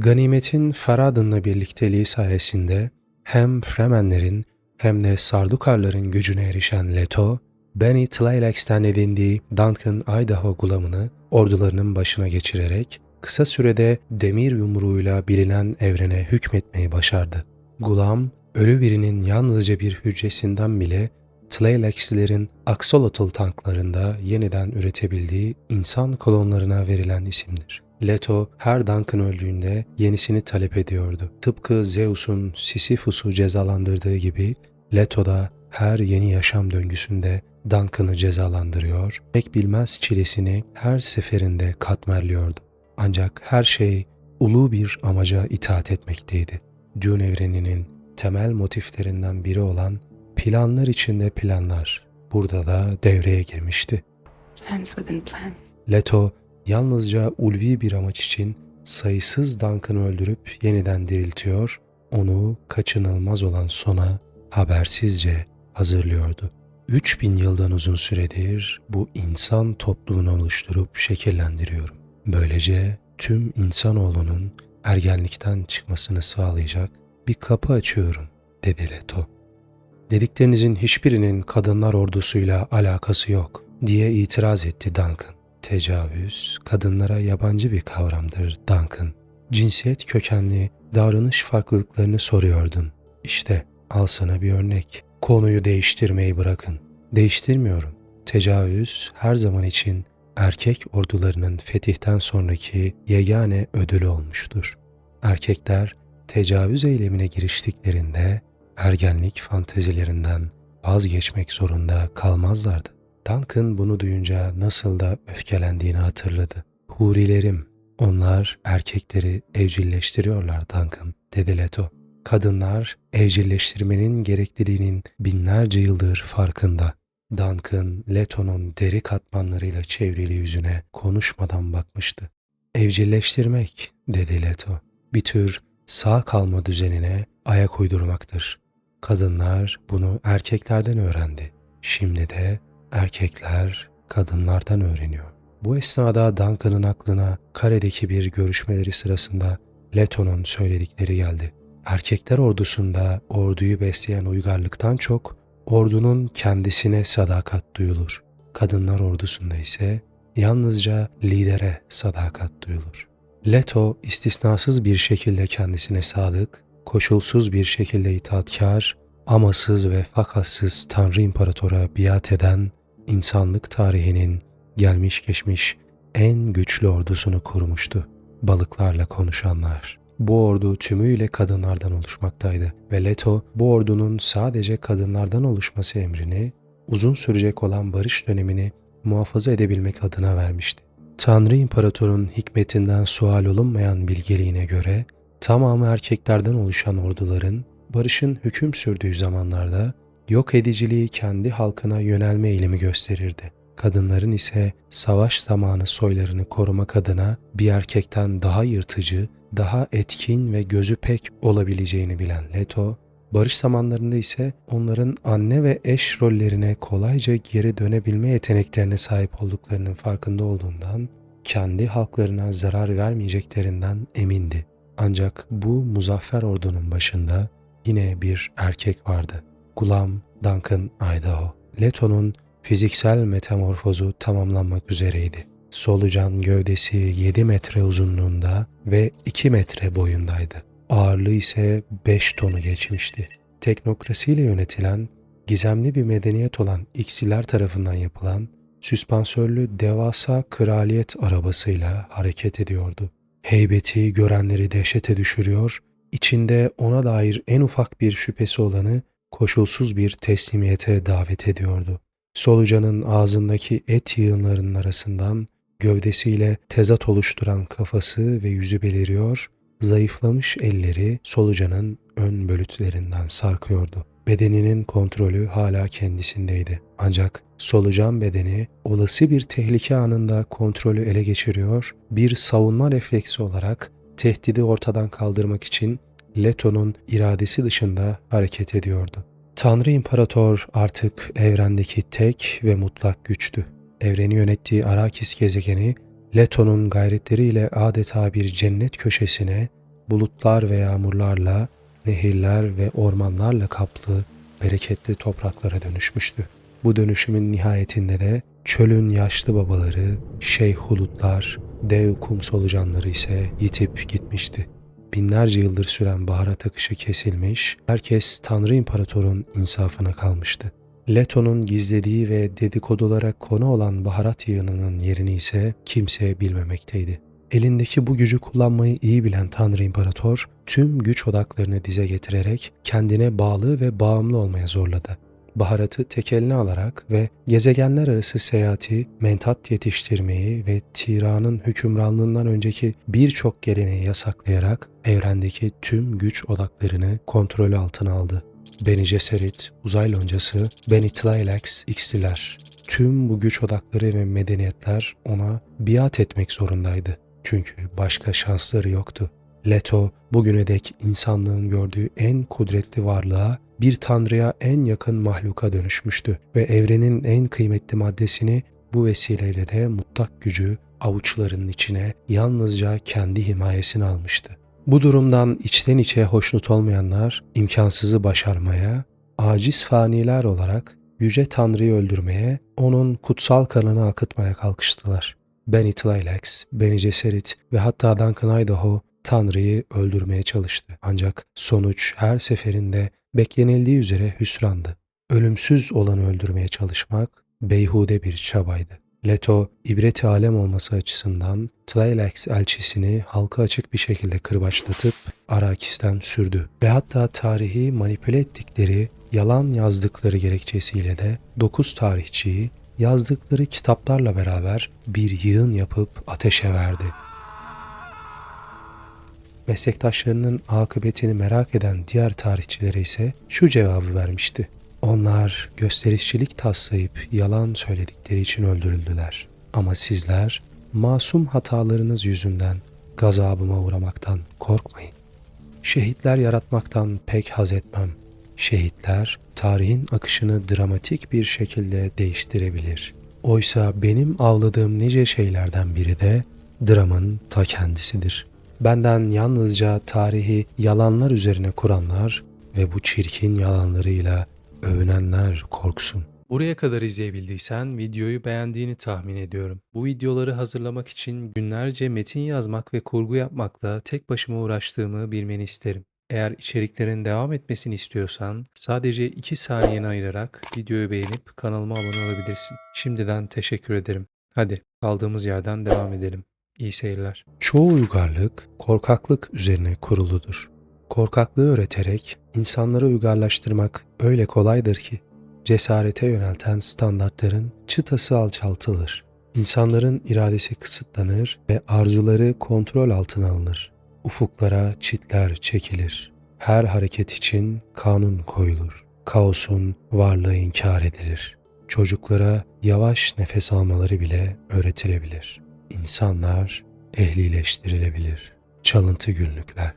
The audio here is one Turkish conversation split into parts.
Ganimet'in Faradın'la birlikteliği sayesinde hem Fremenlerin hem de Sardukarların gücüne erişen Leto, Benny Tleilax'ten edindiği Duncan Idaho gulamını ordularının başına geçirerek kısa sürede demir yumruğuyla bilinen evrene hükmetmeyi başardı. Gulam, ölü birinin yalnızca bir hücresinden bile Tleilax'lerin Axolotl tanklarında yeniden üretebildiği insan kolonlarına verilen isimdir. Leto her Duncan öldüğünde yenisini talep ediyordu. Tıpkı Zeus'un Sisyphus'u cezalandırdığı gibi Leto da her yeni yaşam döngüsünde Duncan'ı cezalandırıyor, pek bilmez çilesini her seferinde katmerliyordu. Ancak her şey ulu bir amaca itaat etmekteydi. Dune evreninin temel motiflerinden biri olan planlar içinde planlar burada da devreye girmişti. Plans within plans. Leto yalnızca ulvi bir amaç için sayısız Duncan'ı öldürüp yeniden diriltiyor, onu kaçınılmaz olan sona habersizce hazırlıyordu. 3000 yıldan uzun süredir bu insan topluluğunu oluşturup şekillendiriyorum. Böylece tüm insanoğlunun ergenlikten çıkmasını sağlayacak bir kapı açıyorum, dedi Leto. Dediklerinizin hiçbirinin kadınlar ordusuyla alakası yok, diye itiraz etti Duncan. Tecavüz, kadınlara yabancı bir kavramdır Duncan. Cinsiyet kökenli davranış farklılıklarını soruyordun. İşte al sana bir örnek. Konuyu değiştirmeyi bırakın. Değiştirmiyorum. Tecavüz her zaman için erkek ordularının fetihten sonraki yegane ödülü olmuştur. Erkekler tecavüz eylemine giriştiklerinde ergenlik fantezilerinden vazgeçmek zorunda kalmazlardı. Duncan bunu duyunca nasıl da öfkelendiğini hatırladı. Hurilerim, onlar erkekleri evcilleştiriyorlar Duncan, dedi Leto. Kadınlar evcilleştirmenin gerekliliğinin binlerce yıldır farkında. Duncan, Leto'nun deri katmanlarıyla çevrili yüzüne konuşmadan bakmıştı. Evcilleştirmek, dedi Leto, bir tür sağ kalma düzenine ayak uydurmaktır. Kadınlar bunu erkeklerden öğrendi. Şimdi de erkekler kadınlardan öğreniyor. Bu esnada Duncan'ın aklına karedeki bir görüşmeleri sırasında Leto'nun söyledikleri geldi. Erkekler ordusunda orduyu besleyen uygarlıktan çok ordunun kendisine sadakat duyulur. Kadınlar ordusunda ise yalnızca lidere sadakat duyulur. Leto istisnasız bir şekilde kendisine sadık, koşulsuz bir şekilde itaatkar, amasız ve fakatsız Tanrı İmparatora biat eden insanlık tarihinin gelmiş geçmiş en güçlü ordusunu kurmuştu. Balıklarla konuşanlar. Bu ordu tümüyle kadınlardan oluşmaktaydı ve Leto bu ordunun sadece kadınlardan oluşması emrini uzun sürecek olan barış dönemini muhafaza edebilmek adına vermişti. Tanrı İmparator'un hikmetinden sual olunmayan bilgeliğine göre tamamı erkeklerden oluşan orduların barışın hüküm sürdüğü zamanlarda yok ediciliği kendi halkına yönelme eğilimi gösterirdi. Kadınların ise savaş zamanı soylarını korumak adına bir erkekten daha yırtıcı, daha etkin ve gözü pek olabileceğini bilen Leto, barış zamanlarında ise onların anne ve eş rollerine kolayca geri dönebilme yeteneklerine sahip olduklarının farkında olduğundan kendi halklarına zarar vermeyeceklerinden emindi. Ancak bu muzaffer ordunun başında yine bir erkek vardı. Gulam Duncan Idaho. Leto'nun fiziksel metamorfozu tamamlanmak üzereydi. Solucan gövdesi 7 metre uzunluğunda ve 2 metre boyundaydı. Ağırlığı ise 5 tonu geçmişti. Teknokrasiyle yönetilen, gizemli bir medeniyet olan X'liler tarafından yapılan süspansörlü devasa kraliyet arabasıyla hareket ediyordu. Heybeti görenleri dehşete düşürüyor, içinde ona dair en ufak bir şüphesi olanı koşulsuz bir teslimiyete davet ediyordu. Solucanın ağzındaki et yığınlarının arasından gövdesiyle tezat oluşturan kafası ve yüzü beliriyor, zayıflamış elleri solucanın ön bölütlerinden sarkıyordu. Bedeninin kontrolü hala kendisindeydi. Ancak solucan bedeni olası bir tehlike anında kontrolü ele geçiriyor, bir savunma refleksi olarak tehdidi ortadan kaldırmak için Leto'nun iradesi dışında hareket ediyordu. Tanrı İmparator artık evrendeki tek ve mutlak güçtü. Evreni yönettiği Arakis gezegeni Leto'nun gayretleriyle adeta bir cennet köşesine bulutlar ve yağmurlarla, nehirler ve ormanlarla kaplı bereketli topraklara dönüşmüştü. Bu dönüşümün nihayetinde de çölün yaşlı babaları, şeyh hulutlar, dev kum solucanları ise yitip gitmişti. Binlerce yıldır süren baharat akışı kesilmiş, herkes Tanrı İmparator'un insafına kalmıştı. Leto'nun gizlediği ve dedikodulara konu olan baharat yığınının yerini ise kimse bilmemekteydi. Elindeki bu gücü kullanmayı iyi bilen Tanrı İmparator, tüm güç odaklarını dize getirerek kendine bağlı ve bağımlı olmaya zorladı. Baharatı tek eline alarak ve gezegenler arası seyahati, mentat yetiştirmeyi ve Tiran'ın hükümranlığından önceki birçok geleneği yasaklayarak evrendeki tüm güç odaklarını kontrolü altına aldı. Beni Gesserit, uzay loncası, Beni Tleilax, X'liler. Tüm bu güç odakları ve medeniyetler ona biat etmek zorundaydı. Çünkü başka şansları yoktu. Leto bugüne dek insanlığın gördüğü en kudretli varlığa, bir tanrıya en yakın mahluka dönüşmüştü ve evrenin en kıymetli maddesini bu vesileyle de mutlak gücü avuçlarının içine yalnızca kendi himayesine almıştı. Bu durumdan içten içe hoşnut olmayanlar imkansızı başarmaya, aciz faniler olarak yüce tanrıyı öldürmeye, onun kutsal kanını akıtmaya kalkıştılar. Benny Tleilax, Benny Gesserit ve hatta Duncan Idaho Tanrı'yı öldürmeye çalıştı. Ancak sonuç her seferinde beklenildiği üzere hüsrandı. Ölümsüz olanı öldürmeye çalışmak beyhude bir çabaydı. Leto, ibret alem olması açısından Tleilax elçisini halka açık bir şekilde kırbaçlatıp Arakis'ten sürdü. Ve hatta tarihi manipüle ettikleri, yalan yazdıkları gerekçesiyle de 9 tarihçiyi yazdıkları kitaplarla beraber bir yığın yapıp ateşe verdi. Meslektaşlarının akıbetini merak eden diğer tarihçilere ise şu cevabı vermişti. Onlar gösterişçilik taslayıp yalan söyledikleri için öldürüldüler. Ama sizler masum hatalarınız yüzünden gazabıma uğramaktan korkmayın. Şehitler yaratmaktan pek haz etmem. Şehitler tarihin akışını dramatik bir şekilde değiştirebilir. Oysa benim avladığım nice şeylerden biri de dramın ta kendisidir. Benden yalnızca tarihi yalanlar üzerine kuranlar ve bu çirkin yalanlarıyla övünenler korksun. Buraya kadar izleyebildiysen videoyu beğendiğini tahmin ediyorum. Bu videoları hazırlamak için günlerce metin yazmak ve kurgu yapmakla tek başıma uğraştığımı bilmeni isterim. Eğer içeriklerin devam etmesini istiyorsan sadece 2 saniyeni ayırarak videoyu beğenip kanalıma abone olabilirsin. Şimdiden teşekkür ederim. Hadi kaldığımız yerden devam edelim. İyi seyirler. Çoğu uygarlık korkaklık üzerine kuruludur. Korkaklığı öğreterek insanları uygarlaştırmak öyle kolaydır ki cesarete yönelten standartların çıtası alçaltılır. İnsanların iradesi kısıtlanır ve arzuları kontrol altına alınır. Ufuklara çitler çekilir. Her hareket için kanun koyulur. Kaosun varlığı inkar edilir. Çocuklara yavaş nefes almaları bile öğretilebilir. İnsanlar ehlileştirilebilir. Çalıntı günlükler.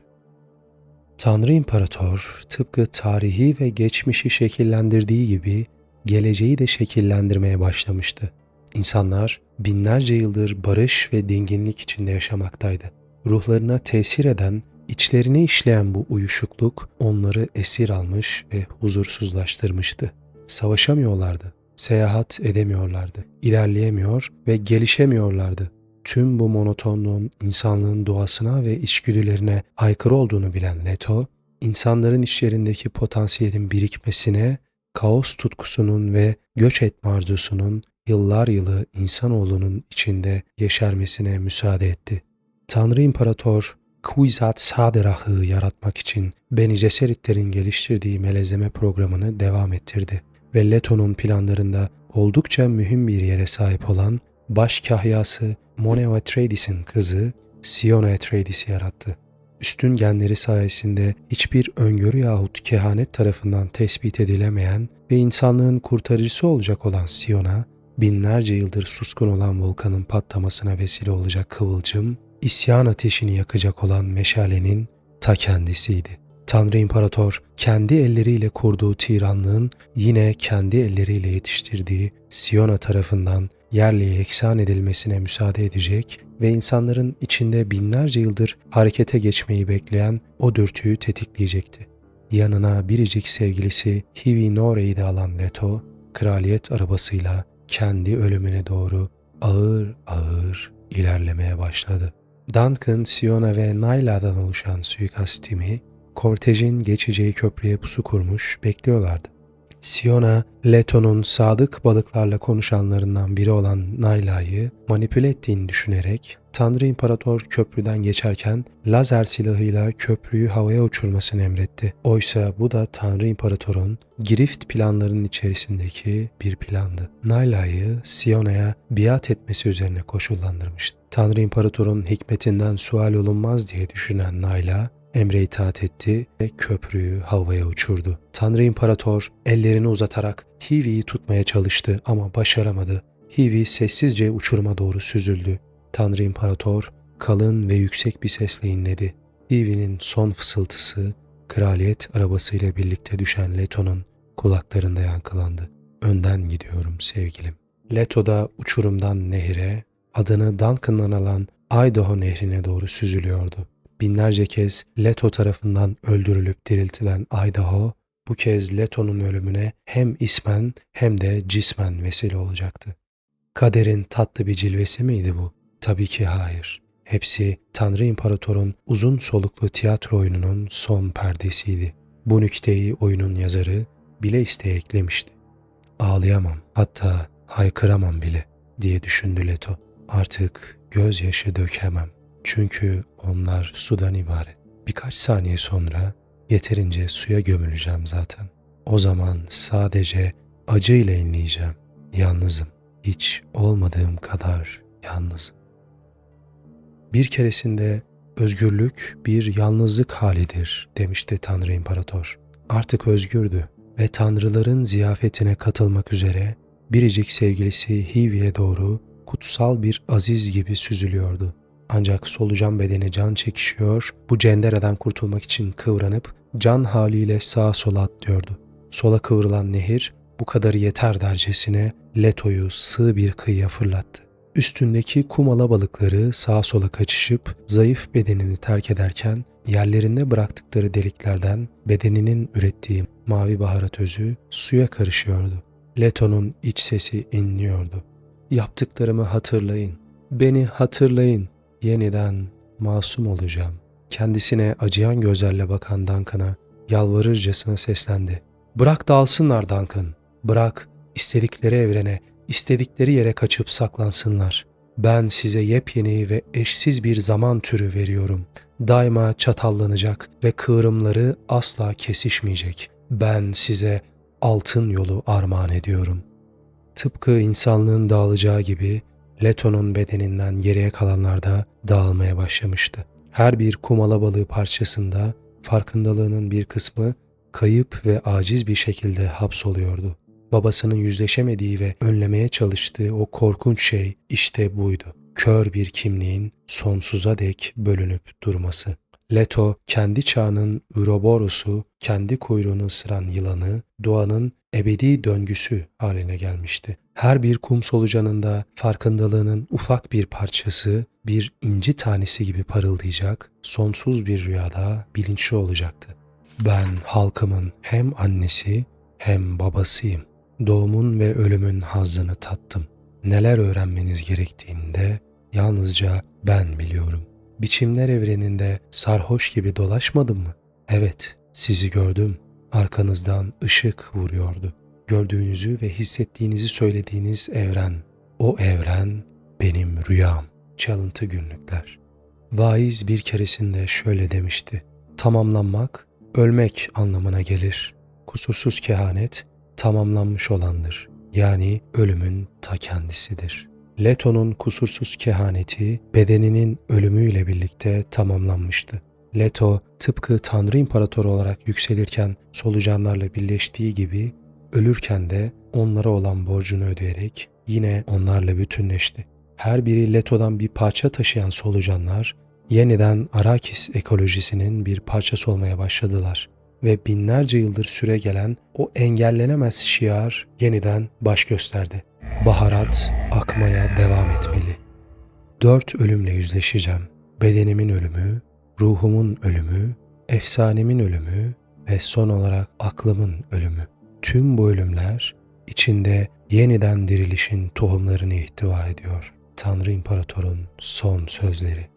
Tanrı İmparator tıpkı tarihi ve geçmişi şekillendirdiği gibi geleceği de şekillendirmeye başlamıştı. İnsanlar binlerce yıldır barış ve dinginlik içinde yaşamaktaydı. Ruhlarına tesir eden, içlerine işleyen bu uyuşukluk onları esir almış ve huzursuzlaştırmıştı. Savaşamıyorlardı, seyahat edemiyorlardı, ilerleyemiyor ve gelişemiyorlardı. Tüm bu monotonluğun insanlığın doğasına ve içgüdülerine aykırı olduğunu bilen Leto, insanların içlerindeki potansiyelin birikmesine, kaos tutkusunun ve göç etme arzusunun yıllar yılı insanoğlunun içinde yeşermesine müsaade etti. Tanrı İmparator, Kwisatz Haderach'ı yaratmak için Beni Gesseritlerin geliştirdiği melezleme programını devam ettirdi ve Leto'nun planlarında oldukça mühim bir yere sahip olan baş kahyası Moneo Atreidis'in kızı Siona Atreidis'i yarattı. Üstün genleri sayesinde hiçbir öngörü yahut kehanet tarafından tespit edilemeyen ve insanlığın kurtarıcısı olacak olan Siona, binlerce yıldır suskun olan volkanın patlamasına vesile olacak kıvılcım, isyan ateşini yakacak olan meşalenin ta kendisiydi. Tanrı İmparator kendi elleriyle kurduğu tiranlığın yine kendi elleriyle yetiştirdiği Siona tarafından yerle yeksan edilmesine müsaade edecek ve insanların içinde binlerce yıldır harekete geçmeyi bekleyen o dürtüyü tetikleyecekti. Yanına biricik sevgilisi Hivi Nore'yi de alan Leto, kraliyet arabasıyla kendi ölümüne doğru ağır ağır ilerlemeye başladı. Duncan, Siona ve Nayla'dan oluşan suikast timi, kortejin geçeceği köprüye pusu kurmuş bekliyorlardı. Siona, Leto'nun sadık balıklarla konuşanlarından biri olan Nayla'yı manipüle ettiğini düşünerek Tanrı İmparator köprüden geçerken lazer silahıyla köprüyü havaya uçurmasını emretti. Oysa bu da Tanrı İmparator'un girift planlarının içerisindeki bir plandı. Nayla'yı Siona'ya biat etmesi üzerine koşullandırmıştı. Tanrı İmparator'un hikmetinden sual olunmaz diye düşünen Nayla, emre itaat etti ve köprüyü havaya uçurdu. Tanrı İmparator ellerini uzatarak Hivi'yi tutmaya çalıştı ama başaramadı. Hivi sessizce uçuruma doğru süzüldü. Tanrı İmparator kalın ve yüksek bir sesle inledi. Hivi'nin son fısıltısı kraliyet arabasıyla birlikte düşen Leto'nun kulaklarında yankılandı. Önden gidiyorum sevgilim. Leto da uçurumdan nehre, adını Duncan'dan alan Idaho nehrine doğru süzülüyordu. Binlerce kez Leto tarafından öldürülüp diriltilen Idaho, bu kez Leto'nun ölümüne hem ismen hem de cismen vesile olacaktı. Kaderin tatlı bir cilvesi miydi bu? Tabii ki hayır. Hepsi Tanrı İmparator'un uzun soluklu tiyatro oyununun son perdesiydi. Bu nükteyi oyunun yazarı bile isteye eklemişti. Ağlayamam, hatta haykıramam bile diye düşündü Leto. Artık gözyaşı dökemem. Çünkü onlar sudan ibaret. Birkaç saniye sonra yeterince suya gömüleceğim zaten. O zaman sadece acıyla inleyeceğim. Yalnızım. Hiç olmadığım kadar yalnızım. Bir keresinde özgürlük bir yalnızlık halidir demişti Tanrı İmparator. Artık özgürdü ve tanrıların ziyafetine katılmak üzere biricik sevgilisi Hivi'ye doğru kutsal bir aziz gibi süzülüyordu. Ancak solucan bedeni can çekişiyor, bu cendereden kurtulmak için kıvranıp can haliyle sağa sola atlıyordu. Sola kıvrılan nehir bu kadarı yeter dercesine Leto'yu sığ bir kıyıya fırlattı. Üstündeki kum alabalıkları sağa sola kaçışıp zayıf bedenini terk ederken yerlerinde bıraktıkları deliklerden bedeninin ürettiği mavi baharat özü suya karışıyordu. Leto'nun iç sesi inliyordu. Yaptıklarımı hatırlayın. Beni hatırlayın. Yeniden masum olacağım. Kendisine acıyan gözlerle bakan Duncan'a yalvarırcasına seslendi. Bırak dalsınlar Duncan. Bırak istedikleri evrene, istedikleri yere kaçıp saklansınlar. Ben size yepyeni ve eşsiz bir zaman türü veriyorum. Daima çatallanacak ve kıvrımları asla kesişmeyecek. Ben size altın yolu armağan ediyorum. Tıpkı insanlığın dağılacağı gibi Leto'nun bedeninden geriye kalanlar da dağılmaya başlamıştı. Her bir kum alabalığı parçasında farkındalığının bir kısmı kayıp ve aciz bir şekilde hapsoluyordu. Babasının yüzleşemediği ve önlemeye çalıştığı o korkunç şey işte buydu. Kör bir kimliğin sonsuza dek bölünüp durması. Leto kendi çağının Uroboros'u, kendi kuyruğunu ısıran yılanı, doğanın ebedi döngüsü haline gelmişti. Her bir kum solucanında farkındalığının ufak bir parçası, bir inci tanesi gibi parıldayacak, sonsuz bir rüyada bilinçli olacaktı. Ben halkımın hem annesi hem babasıyım. Doğumun ve ölümün hazzını tattım. Neler öğrenmeniz gerektiğini de yalnızca ben biliyorum. Biçimler evreninde sarhoş gibi dolaşmadım mı? Evet, sizi gördüm. Arkanızdan ışık vuruyordu. Gördüğünüzü ve hissettiğinizi söylediğiniz evren. O evren benim rüyam. Çalıntı günlükler. Vaiz bir keresinde şöyle demişti. Tamamlanmak, ölmek anlamına gelir. Kusursuz kehanet, tamamlanmış olandır. Yani ölümün ta kendisidir. Leto'nun kusursuz kehaneti bedeninin ölümüyle birlikte tamamlanmıştı. Leto tıpkı Tanrı İmparatoru olarak yükselirken solucanlarla birleştiği gibi ölürken de onlara olan borcunu ödeyerek yine onlarla bütünleşti. Her biri Leto'dan bir parça taşıyan solucanlar yeniden Arakis ekolojisinin bir parçası olmaya başladılar ve binlerce yıldır süre gelen o engellenemez şiar yeniden baş gösterdi. baharat akmaya devam etmeli. Dört ölümle yüzleşeceğim. Bedenimin ölümü, ruhumun ölümü, efsanemin ölümü ve son olarak aklımın ölümü. Tüm bu ölümler içinde yeniden dirilişin tohumlarını ihtiva ediyor. Tanrı İmparator'un son sözleri.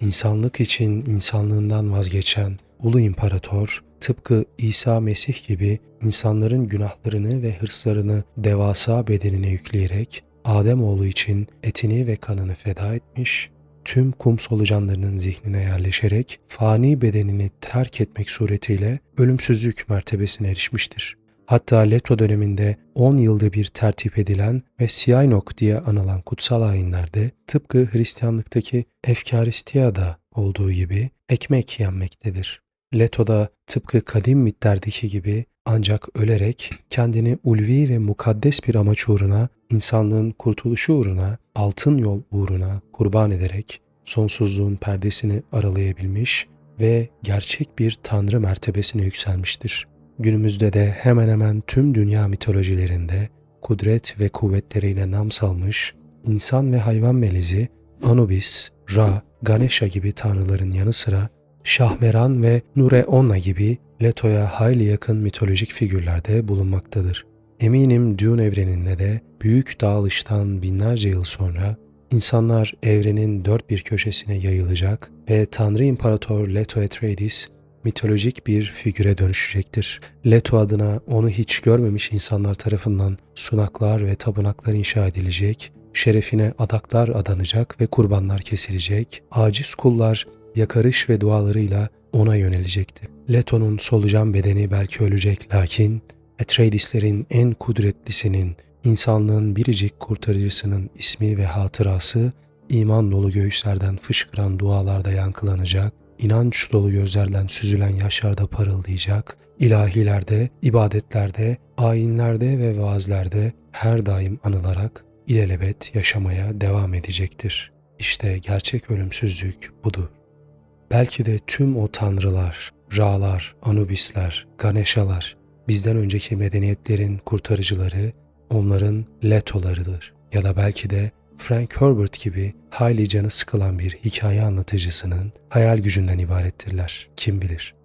İnsanlık için insanlığından vazgeçen Ulu İmparator tıpkı İsa Mesih gibi insanların günahlarını ve hırslarını devasa bedenine yükleyerek Ademoğlu için etini ve kanını feda etmiş, tüm kum solucanlarının zihnine yerleşerek fani bedenini terk etmek suretiyle ölümsüzlük mertebesine erişmiştir. Hatta Leto döneminde 10 yılda bir tertip edilen ve Siaynok diye anılan kutsal ayinlerde tıpkı Hristiyanlıktaki Efkaristiya'da olduğu gibi ekmek yenmektedir. Leto'da tıpkı kadim mitlerdeki gibi ancak ölerek kendini ulvi ve mukaddes bir amaç uğruna, insanlığın kurtuluşu uğruna, altın yol uğruna kurban ederek sonsuzluğun perdesini aralayabilmiş ve gerçek bir tanrı mertebesine yükselmiştir. Günümüzde de hemen hemen tüm dünya mitolojilerinde kudret ve kuvvetleriyle nam salmış insan ve hayvan melizi Anubis, Ra, Ganesha gibi tanrıların yanı sıra Şahmeran ve Nureonna gibi Leto'ya hayli yakın mitolojik figürlerde bulunmaktadır. Eminim Dune evreninde de büyük dağılıştan binlerce yıl sonra insanlar evrenin dört bir köşesine yayılacak ve Tanrı İmparator Leto Atreides mitolojik bir figüre dönüşecektir. Leto adına onu hiç görmemiş insanlar tarafından sunaklar ve tapınaklar inşa edilecek, şerefine adaklar adanacak ve kurbanlar kesilecek, aciz kullar yakarış ve dualarıyla ona yönelecekti. Leto'nun solucan bedeni belki ölecek lakin Atreides'lerin en kudretlisinin, insanlığın biricik kurtarıcısının ismi ve hatırası iman dolu göğüslerden fışkıran dualarda yankılanacak, inanç dolu gözlerden süzülen yaşlarda parıldayacak, ilahilerde, ibadetlerde, ayinlerde ve vaazlerde her daim anılarak ilelebet yaşamaya devam edecektir. İşte gerçek ölümsüzlük budur. Belki de tüm o tanrılar, Ra'lar, Anubisler, Ganesha'lar, bizden önceki medeniyetlerin kurtarıcıları, onların Leto'larıdır. Ya da belki de Frank Herbert gibi hayli canı sıkılan bir hikaye anlatıcısının hayal gücünden ibarettirler. Kim bilir?